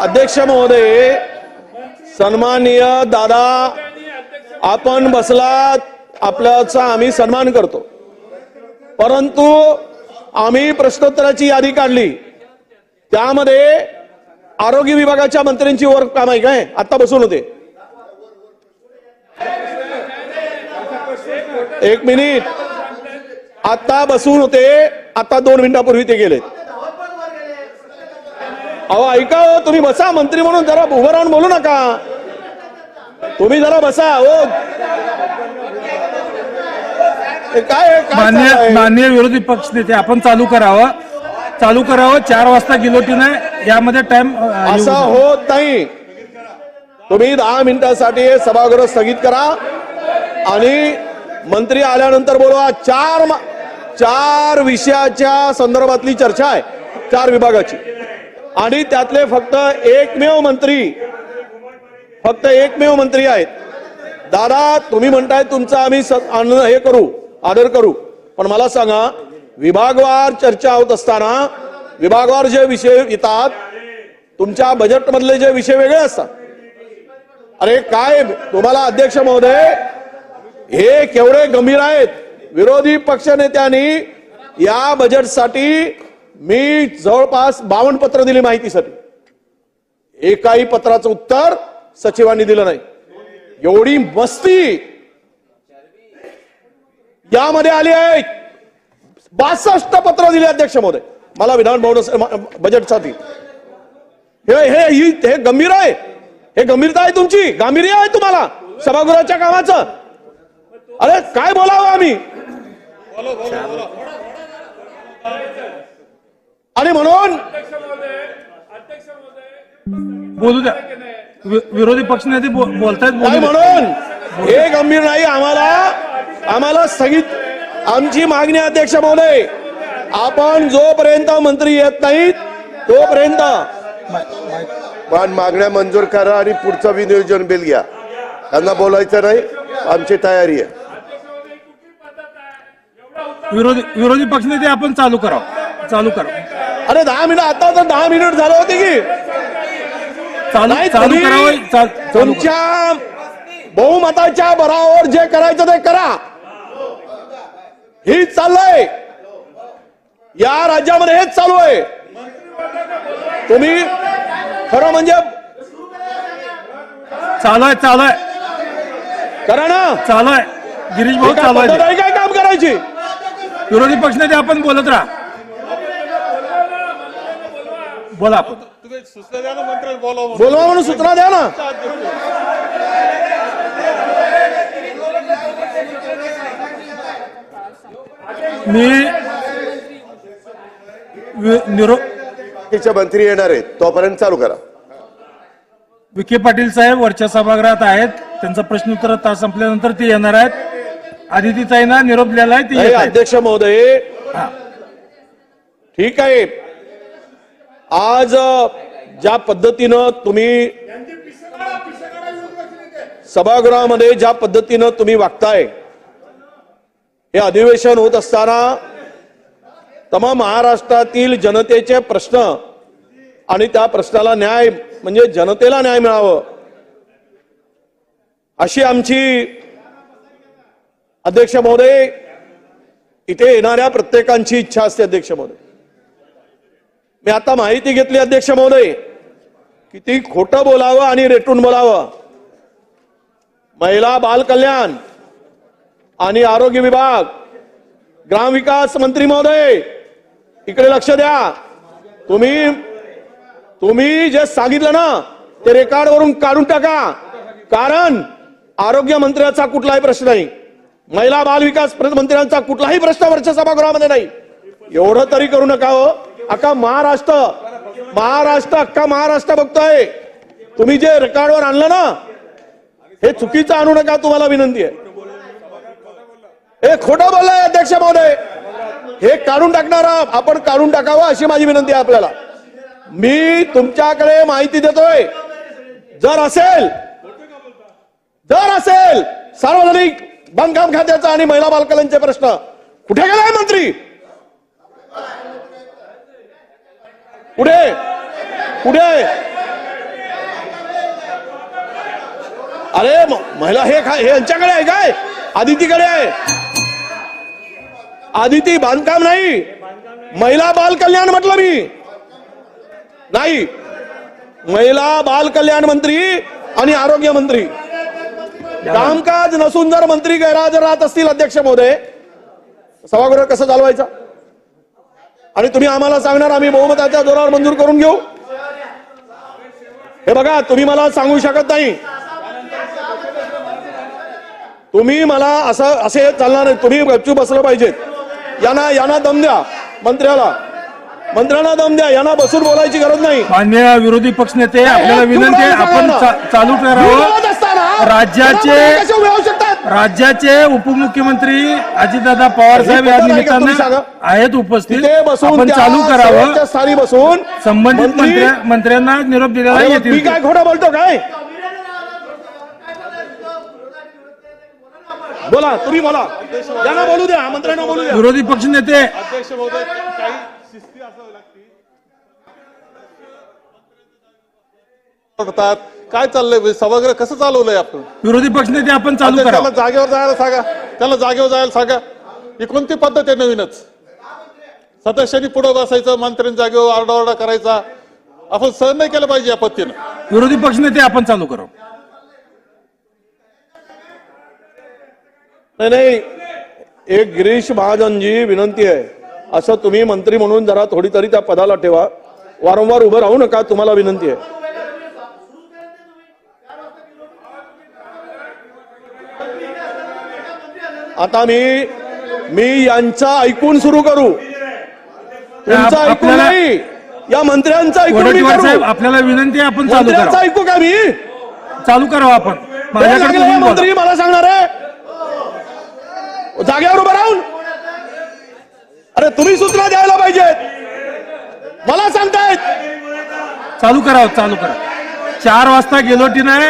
अध्यक्ष महोदय सन्माननीय दादा आपण बसलात आपल्याचा आम्ही सन्मान करतो. परंतु आम्ही प्रश्नोत्तराची यादी काढली. त्यामध्ये आरोग्य विभागाच्या मंत्र्यांची वर काम आहे काय आता बसून होते. एक मिनिट. आता बसून होते. आता दोन मिनिटापूर्वी ते गेले अहो ऐका हो तुम्ही बसा मंत्री म्हणून जरा उभं राहून बोलू नका. तुम्ही जरा बसा हो. काय मान्य? मान्य विरोधी पक्ष नेते आपण चालू करावं. चालू करावं चार वाजता गिलोटीन आहे यामध्ये टाइम असं होत नाही. तुम्ही दहा मिनिटासाठी सभागृह स्थगित करा. आणि मंत्री आल्यानंतर बोलवा चार चार विषयाच्या संदर्भातली चर्चा आहे चार विभागाची. आणि त्यातले फक्त एकमेव मंत्री फक्त एकमेव मंत्री आहेत. दादा तुम्ही म्हणताय तुमचा आम्ही स- हे करू आदर करू. पण मला सांगा विभागवार चर्चा होत असताना विभागवार जे विषय येतात तुमच्या बजेट मधले जे विषय वेगळे असतात. अरे काय तुम्हाला अध्यक्ष महोदय हे केवढे गंभीर आहेत. विरोधी पक्षनेत्यांनी या बजेटसाठी मी जवळपास बावन्न पत्र दिली माहितीसाठी. एकाही पत्राचं उत्तर सचिवांनी दिलं नाही. एवढी मस्ती! यामध्ये आली आहे. बासष्ट पत्र दिले अध्यक्ष महोदय. मला विधान भवन बजेटसाठी हे हे हे गंभीर आहे. हे गंभीरता आहे तुमची. गांभीर्य आहे तुम्हाला. सभागृहाच्या कामाचं. अरे काय बोलावं आम्ही? आणि म्हणून बोलू द्या. विरोधी पक्ष नेते बोलतायत. म्हणून हे गंभीर नाही आम्हाला आम्हाला स्थगित आमची मागणी अध्यक्ष महोदय. आपण जोपर्यंत मंत्री येत नाहीत तोपर्यंत. पण मागण्या मंजूर करा आणि पुढचं विनियोजन बिल घ्या. त्यांना बोलायचं नाही आमची तयारी आहे. विरोधी विरोधी पक्ष नेते आपण चालू करावं. चालू करा. अरे दहा मिनिट आता तर दहा मिनिट झाले होते की. चालू नाही चालू तुम्ही करावं चा- चालू करा. तुमच्या बहुमताच्या बरावर जे करायचं ते करा. हेच चाललंय. या राज्यामध्ये हेच चालू आहे. तुम्ही खरं म्हणजे चालू आहे चालू आहे. करा ना. चालू आहे. गिरीश भाऊ हे काय चालू आहे. ते. काय काम करायची. विरोधी पक्ष नेते आपण बोलत राहा. बोला. आपण बोलवा म्हणून सूचना द्या ना. मी वि- निरो बाकीचे मंत्री येणार आहेत. तोपर्यंत चालू करा. विखे पाटील साहेब वरच्या सभागृहात आहेत. त्यांचा प्रश्नोत्तर तास संपल्यानंतर ते येणार आहेत. आदितीताईंना निरोप दिलेला आहे हे. अध्यक्ष महोदय. हा. ठीक आहे. आज ज्या पद्धतीनं तुम्ही सभागृहामध्ये ज्या पद्धतीनं तुम्ही वागताय हे अधिवेशन होत असताना तमाम महाराष्ट्रातील जनतेचे प्रश्न आणि त्या प्रश्नाला न्याय म्हणजे जनतेला न्याय मिळावं अशी आमची अध्यक्ष महोदय इथे येणाऱ्या प्रत्येकांची इच्छा असते अध्यक्ष महोदय. मी आता माहिती घेतली अध्यक्ष महोदय. किती खोटं बोलावं आणि रेटून बोलावं. महिला बाल कल्याण आणि आरोग्य विभाग ग्रामविकास मंत्री महोदय इकडे लक्ष द्या. तुम्ही तुम्ही जे सांगितलं ना ते रेकॉर्ड वरून काढून टाका. कारण आरोग्य मंत्र्याचा कुठलाही प्रश्न नाही. महिला बाल विकास मंत्र्यांचा कुठलाही प्रश्न वरच्या सभागृहामध्ये नाही. एवढं तरी करू नका हो. अख्खा महाराष्ट्र महाराष्ट्र अख्खा महाराष्ट्र बघतोय. तुम्ही जे रेकॉर्डवर आणलं ना हे चुकीचं आणू नका तुम्हाला विनंती आहे. हे खोटं बोललंय अध्यक्ष महोदय. हे काढून टाकणारा आपण काढून टाकावं अशी माझी विनंती आहे आपल्याला. मी तुमच्याकडे माहिती देतोय. जर असेल जर असेल सार्वजनिक बांधकाम खात्याचा आणि महिला बालकल्यांचे प्रश्न कुठे गेलाय मंत्री? कुठे कुठे आहे अरे महिला हे काय हे यांच्याकडे आहे काय? आदितीकडे आहे. आदिती बांधकाम नाही. महिला बाल कल्याण म्हटलं मी. नाही. महिला बाल कल्याण मंत्री आणि आरोग्य मंत्री. कामकाज नसून जर मंत्री गैरहजर राहत असतील अध्यक्ष महोदय सभागृह कसं चालवायचं? आणि तुम्ही आम्हाला सांगणार आम्ही बहुमताच्या जोरावर मंजूर करून घेऊ. हे बघा तुम्ही मला सांगू शकत नाही. तुम्ही मला असं असे चालणार नाही. तुम्ही गपचूप बसलं पाहिजेत यांना यांना दम द्या मंत्र्याला. मंत्र्यांना दम द्या यांना बसून बोलायची गरज नाही. मान्य विरोधी पक्षनेते आपल्याला हे विनंती आपण. चालू राज्याचे- राज्याचे उपमुख्यमंत्री अजितदादा पवार साहेब या निमित्तानं? आहेत उपस्थित. आपण चालू करावं. स्थानी बसून संबंधित मंत्री- मंत्र्या मंत्र्यांना निरोप दिलेला मी काय खोटं बोलतो काय? बोला तुम्ही बोला. यांना बोलू द्या मंत्र्यांना बोलू द्या. विरोधी पक्षनेते अध्यक्ष महोदय काही शिस्ती असावी लागते करतात काय चाललंय? सभागृह कसं चालवलंय आपण? विरोधी पक्षनेते आपण चालू त्याला जागेवर जायला सांगा. त्याला जागेवर जायला सांगा. ही कोणती पद्धत आहे नवीनच? सदस्यांनी पुढे बसायचं मंत्र्यांनी जागेवर आरडाओरडा करायचा. आपण सहन नाही केलं पाहिजे या पद्धतीनं. विरोधी पक्षनेते आपण चालू करावं. नाही नाही. एक गिरीश महाजनजी विनंती आहे. असं तुम्ही मंत्री म्हणून जरा थोडी तरी त्या पदाला ठेवा. वारंवार उभं राहू नका तुम्हाला विनंती आहे. आता मी मी यांचा ऐकून सुरू करू. तुमचं ऐकून नाही. या मंत्र्यांचं ऐकून आपल्याला विनंती आहे आपण मंत्र्यांचं ऐकू का मी? चालू करावं आपण. हे. मंत्री मला सांगणार आहे. जागेवर उभं राहून. अरे तुम्ही सूचना द्यायला पाहिजेत मला सांगतायत. चालू करावं चालू करा चार वाजता गेलोटी नाही.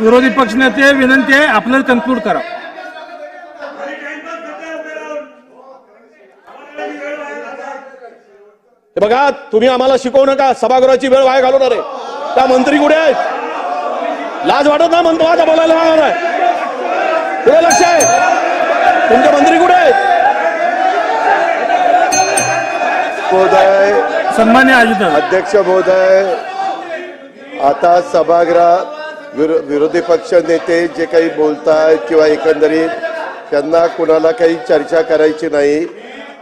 विरोधी पक्षनेते विनंती आहे आपल्याला कन्क्लूड करा बघा तुम्ही आम्हाला शिकवू नका. सभागृहाची वेळ वाया घालवणार आहे. त्या मंत्री कुठे आहेत? लाज वाटत ना म्हणतो आता बोलायला लागणार आहे. कुठे लक्ष आहे. तुमचे मंत्री कुठे आहेत? सन्मान्य अध्यक्ष महोदय आता सभागृहात विरो विरोधी पक्ष नेते जे काही बोलतायत किंवा एकंदरीत त्यांना कुणाला काही चर्चा करायची नाही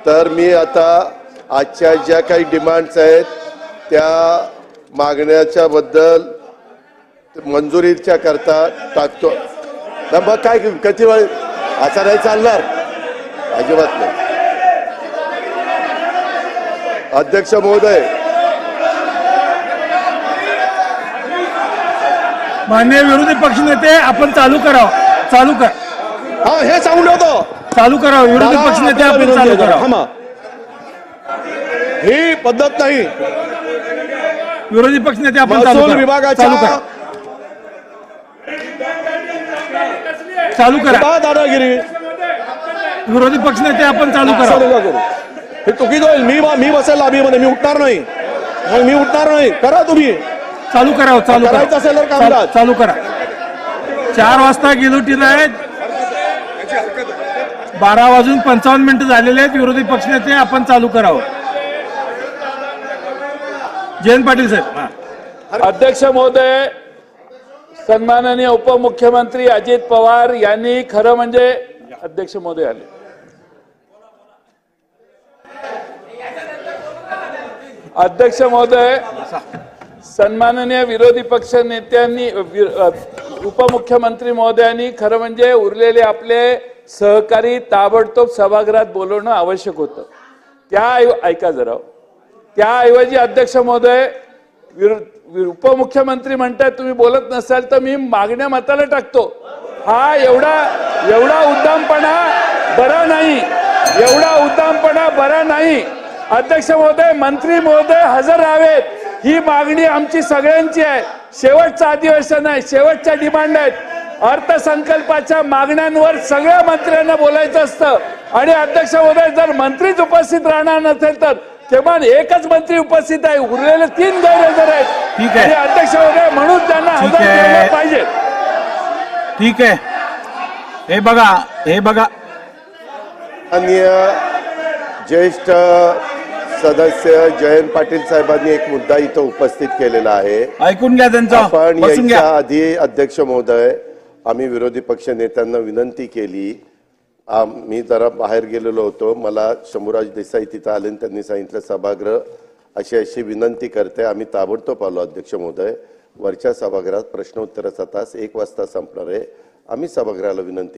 तर मी आता आजच्या ज्या काही डिमांड्स आहेत त्या मागण्याच्या बद्दल मंजुरीच्या करता टाकतो. मग काय किती वेळ? असं नाही चालणार. अजिबात नाही. अध्यक्ष महोदय. मान्य विरोधी पक्षनेते आपण चालू करावं. चालू कर. हा हे सांगून ठेवतो. चालू करावं. विरोधी पक्षनेते आपण चालू करावं. थांबा. ही पद्धत नाही. विरोधी पक्षनेते आपण चालू महसूल करा. विभागाच्या चालू करा. चालू करा. दादागिरी. विरोधी पक्षनेते आपण चालू असं करा. नका करू. हे चुकीचं होईल मी मी बसेल लाबीमध्ये मी उठणार नाही. मग मी उठणार नाही. करा तुम्ही. चालू करावं चालू करा. करायचं असेल तर कामकाज. चाल- चालू करा. चार वाजता गेलोटीला आहेत बारा वाजून पंचावन्न मिनिटं झालेले आहेत. विरोधी पक्षनेते आपण चालू करावं जयंत पाटील साहेब. अध्यक्ष महोदय सन्माननीय उपमुख्यमंत्री अजित पवार यांनी खरं म्हणजे अध्यक्ष महोदय आले. अध्यक्ष महोदय सन्माननीय विरोधी पक्ष नेत्यांनी उपमुख्यमंत्री महोदयांनी खरं म्हणजे उरलेले आपले सहकारी ताबडतोब सभागृहात बोलवणं आवश्यक होतं. त्या ऐका जरा. त्याऐवजी अध्यक्ष महोदय वि- उपमुख्यमंत्री म्हणतात तुम्ही बोलत नसाल तर मी मागण्या मताला टाकतो. हा एवढा एवढा उद्दामपणा बरा नाही. एवढा उद्दामपणा बरा नाही. अध्यक्ष महोदय मंत्री महोदय हजर राहावेत. ही मागणी आमची सगळ्यांची आहे. शेवटचं अधिवेशन आहे. शेवटच्या डिमांड आहेत. अर्थसंकल्पाच्या मागण्यांवर सगळ्या मंत्र्यांना बोलायचं असतं. आणि अध्यक्ष महोदय जर मंत्रीच उपस्थित राहणार नसेल तर किमान एकच मंत्री उपस्थित आहे. उरलेले तीन गैरहजर आहेत. ठीक आहे. अध्यक्ष महोदय म्हणून त्यांना हजर पाहिजे. ठीक आहे. हे बघा हे बघा. माननीय ज्येष्ठ सदस्य जयंत पाटील साहेबांनी एक मुद्दा इथं उपस्थित केलेला आहे. ऐकून घ्या त्यांचा. घ्या. याच्या आधी अध्यक्ष महोदय आम्ही विरोधी पक्ष नेत्यांना विनंती केली मी जरा बाहेर गेलेलो होतो. मला शंभूराज देसाई तिथं आले आणि त्यांनी सांगितलं सभागृह अशी अशी विनंती करते. आम्ही ताबडतोब आलो अध्यक्ष महोदय. वरच्या सभागृहात प्रश्नोत्तराचा तास एक वाजता संपणार आहे. आम्ही सभागृहाला विनंती